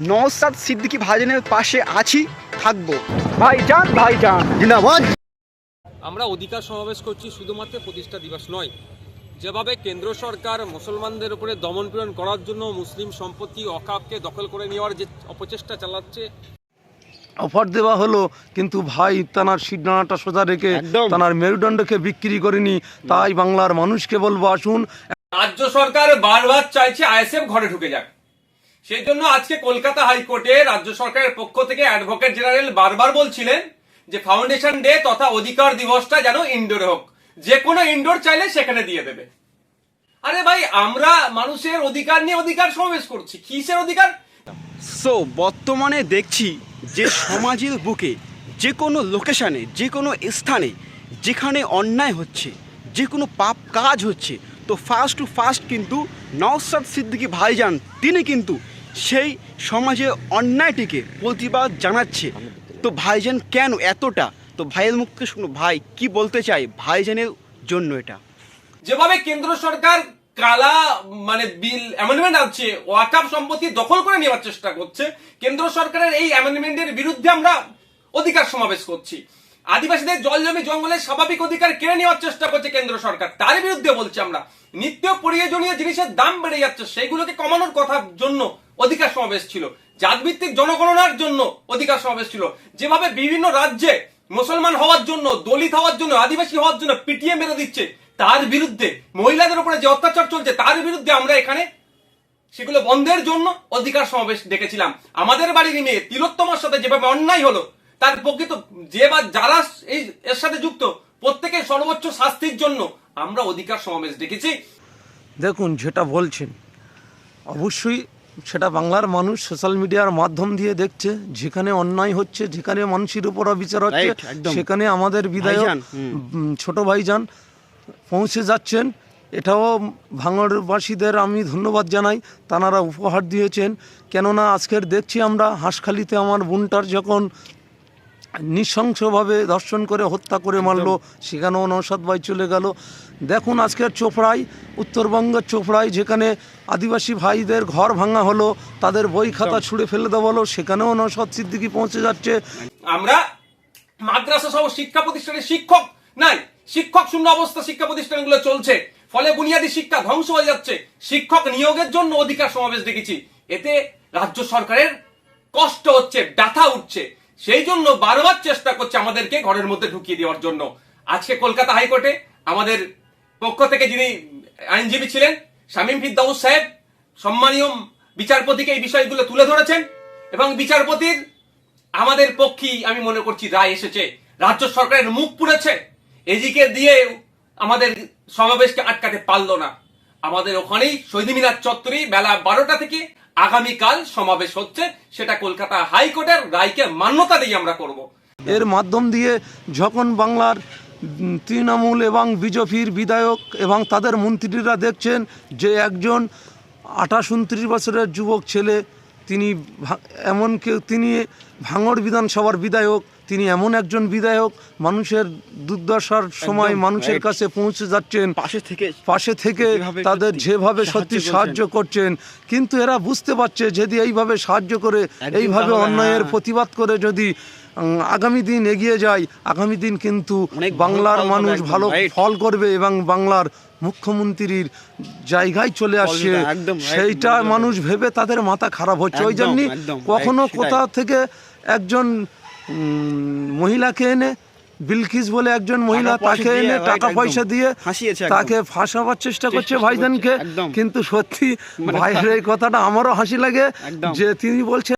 নওসাদ সিদ্দিকী ভাইজানের পাশে আছি থাকব। ভাইজান ভাইজান। জিন্দাবাদ। আমরা অধিকার সমাবেশ করছি শুধুমাত্র প্রতিষ্ঠা দিবস নয়। যেভাবে কেন্দ্র সরকার মুসলমানদের উপরে দমনপীড়ন করার জন্য মুসলিম সম্পত্তি অকাপকে দখল করে নেওয়ার যে অপচেষ্টা চালাচ্ছে অফার দেওয়া হলো কিন্তু ভাই তানার সিদ্ধানাটা সোজা রেখে। তানার মেরুদণ্ডকে বিক্রি করেনি। তাই বাংলার মানুষকে বলব আসুন। রাজ্য সরকার বারবার চাইছে আইএসএফ ঘরে ঢুকে যাক। সেই জন্য আজকে কলকাতা হাইকোর্টে রাজ্য সরকারের পক্ষ থেকে অ্যাডভোকেট জেনারেল বারবার বলছিলেন যে ফাউন্ডেশন ডে তথা অধিকার দিবসটা যেন ইনডোরে হোক। যে কোনো ইনডোর চাইলে সেখানে দিয়ে দেবে। আরে ভাই, আমরা মানুষের অধিকার নিয়ে অধিকার সমাবেশ করছি। কিসের অধিকার? সো বর্তমানে দেখছি যে সমাজের বুকে যে কোনো লোকেশানে, যে কোনো স্থানে যেখানে অন্যায় হচ্ছে, যে কোনো পাপ কাজ হচ্ছে, তো ফার্স্ট টু ফার্স্ট কিন্তু নওসাদ সিদ্দিকী ভাইজান, তিনি কিন্তু সেই সমাজে অন্যায়টিকে প্রতিবাদ জানাচ্ছে। তো ভাইজান কেন এতটা? তো ভাইয়ের মুখ থেকে শুনো ভাই কি বলতে চাই ভাইজানের জন্য এটা? যেভাবে কেন্দ্র সরকার কালা মানে বিল অ্যামেন্ডমেন্ট আছে ওয়াকাপ সম্পত্তি দখল করে নেওয়ার চেষ্টা করছে, কেন্দ্র সরকারের এই অ্যামেন্ডমেন্টের বিরুদ্ধে আমরা অধিকার সমাবেশ করছি। আদিবাসীদের জল জমি জঙ্গলের স্বাভাবিক অধিকার কেড়ে নেওয়ার চেষ্টা করছে কেন্দ্র সরকার। তার বিরুদ্ধে বলছি আমরা, নিত্য প্রয়োজনীয় জিনিসের দাম বেড়ে যাচ্ছে, সেইগুলোকে কমানোর কথার জন্য অধিকার সমাবেশ ছিল। জাতভিত্তিক জনগণনার জন্য অধিকার সমাবেশ ছিল। যেভাবে বিভিন্ন রাজ্যে মুসলমান হওয়ার জন্য, দলিত হওয়ার জন্য, আদিবাসী হওয়ার জন্য পিটিএ মেরে দিচ্ছে, তার বিরুদ্ধে, মহিলাদের উপরে যে অত্যাচার চলছে, তার বিরুদ্ধে আমরা এখানে সেগুলো বন্ধের জন্য অধিকার সমাবেশ ডেকেছিলাম। আমাদের বাড়ির মেয়ে তিলোত্তমার সাথে যেভাবে অন্যায় হলো, তার প্রকৃত যে বা যারা এই এর সাথে যুক্ত, প্রত্যেকের সর্বোচ্চ শাস্তির জন্য আমরা অধিকার সমাবেশ ডেকেছি। দেখুন, যেটা বলছেন, অবশ্যই সেটা বাংলার মানুষ সোশ্যাল মিডিয়ার মাধ্যম দিয়ে দেখছে যেখানে অন্যায় হচ্ছে যেখানে মানুষের উপর অবিচার হচ্ছে সেখানে আমাদের বিধায়ক ছোট ভাইজান পৌঁছে যাচ্ছেন। এটাও ভাঙড়বাসীদের আমি ধন্যবাদ জানাই। তানারা উপহার দিয়েছেন। কেননা আজকের দেখছি আমরা হাঁসখালিতে আমার বোনটার যখন নৃশংসভাবে ধর্ষণ করে হত্যা করে মারলো সেখানেও নৌসাদ ভাই চলে গেল। দেখুন আজকের চোপড়ায় উত্তরবঙ্গের চোপড়ায় যেখানে আদিবাসী ভাইদের ঘর ভাঙা হলো তাদের বই খাতা ছুঁড়ে ফেলে দেওয়া হলো সেখানেও নৌসাদ সিদ্দিকি পৌঁছে যাচ্ছে। আমরা মাদ্রাসা সহ শিক্ষা প্রতিষ্ঠানের শিক্ষক নাই। শিক্ষক শূন্য অবস্থা শিক্ষা প্রতিষ্ঠানগুলো চলছে। ফলে বুনিয়াদী শিক্ষা ধ্বংস হয়ে যাচ্ছে। শিক্ষক নিয়োগের জন্য অধিকার সমাবেশ দেখেছি। এতে রাজ্য সরকারের কষ্ট হচ্ছে ব্যথা উঠছে। সেই জন্য বারবার চেষ্টা করছে আমাদেরকে ঘরের মধ্যে ঢুকিয়ে দেওয়ার জন্য। আজকে কলকাতা হাইকোর্টে আমাদের পক্ষ থেকে যিনি আইনজীবী ছিলেন শামীম ফিদ্দাউস সাহেব, সম্মানীয় বিচারপতিকে এই বিষয়গুলো তুলে ধরেছেন এবং বিচারপতির আমাদের পক্ষেই আমি মনে করছি রায় এসেছে। রাজ্য সরকারের মুখ পুড়েছে, এদিকে দিয়ে আমাদের সমাবেশকে আটকাতে পারল না। আমাদের ওখানেই শহীদ মিনার চত্বরে বেলা বারোটা থেকে আগামীকাল সমাবেশ হচ্ছে, সেটা কলকাতা হাইকোর্টের রায়কে মান্যতা দিয়ে আমরা করব। এর মাধ্যম দিয়ে যখন বাংলার তৃণমূল এবং বিজেপির বিধায়ক এবং তাদের মন্ত্রীরা দেখছেন যে একজন আঠাশ উনত্রিশ বছরের যুবক ছেলে তিনি এমন কেউ তিনি ভাঙড় বিধানসভার বিধায়ক তিনি এমন একজন বিধায়ক মানুষের দুর্দশার সময় মানুষের কাছে পৌঁছে যাচ্ছেন। পাশে থেকে পাশে থেকে তাদের যেভাবে সত্যি সাহায্য করছেন। কিন্তু এরা বুঝতে পারছে যদি এইভাবে সাহায্য করে এইভাবে অন্যায়ের হ্যাঁ। প্রতিবাদ করে যদি আগামী দিন এগিয়ে যায় আগামী দিন কিন্তু বাংলার মানুষ ভালো ফল করবে এবং বাংলার মুখ্যমন্ত্রীর জায়গায় চলে আসছে সেইটা মানুষ ভেবে তাদের মাথা খারাপ হচ্ছে। ওই জন্য কখনো। কোথা থেকে একজন মহিলাকে এনে বিলকিস বলে একজন মহিলা তাকে এনে টাকা পয়সা দিয়ে তাকে ফাঁসাবার চেষ্টা করছে ভাইজানকে। কিন্তু সত্যি মানে ভাইয়ের এই কথাটা আমারও হাসি লাগে যে তিনি বলছেন